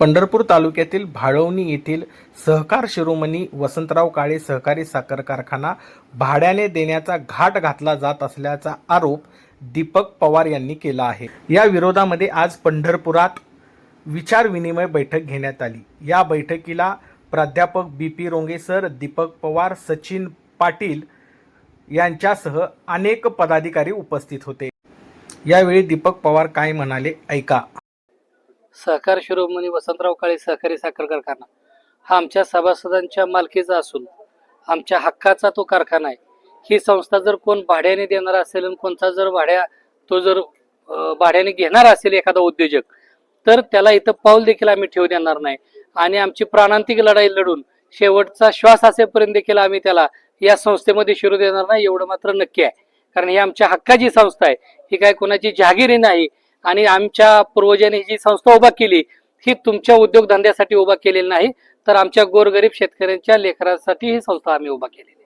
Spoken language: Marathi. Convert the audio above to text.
पंढरपूर तालुक्यातील भाळवणी येथील सहकार शिरोमणी वसंतराव काळे सहकारी साखर कारखाना भाड्याने देण्याचा घाट घातला जात असल्याचा आरोप दीपक पवार यांनी केला आहे. या विरोधामध्ये आज पंढरपुरात विचारविनिमय बैठक घेण्यात आली. या बैठकीला प्राध्यापक B P Ronge sir Deepak Pawar Sachin Patil यांच्यासह अनेक पदाधिकारी उपस्थित होते. यावेळी दीपक पवार काय म्हणाले ऐका. सहकार शिरोमणी वसंतराव काळे सहकारी साखर कारखाना. हा आमच्या सभासदांच्या मालकीचा असून आमच्या हक्काचा तो कारखाना आहे. ही संस्था जर कोण भाड्याने देणार असेल आणि कोणता जर भाड्या तो जर भाड्याने घेणार असेल एखादा उद्योजक तर त्याला इथं पाऊल देखील आम्ही ठेवू देणार नाही. आणि आमची प्राणांतिक लढाई लढून शेवटचा श्वास असेपर्यंत देखील आम्ही त्याला या संस्थेमध्ये शिरू देणार नाही एवढं मात्र नक्की आहे. कारण ही आमच्या हक्काची संस्था आहे. ही काय कोणाची जहागिरी नाही आणि आमच्या पूर्वजांनी जी संस्था उभा केली ही तुमच्या उद्योगधंद्यासाठी उभा केलेली नाही तर आमच्या गोरगरीब शेतकऱ्यांच्या लेकरांसाठी ही संस्था आम्ही उभा केली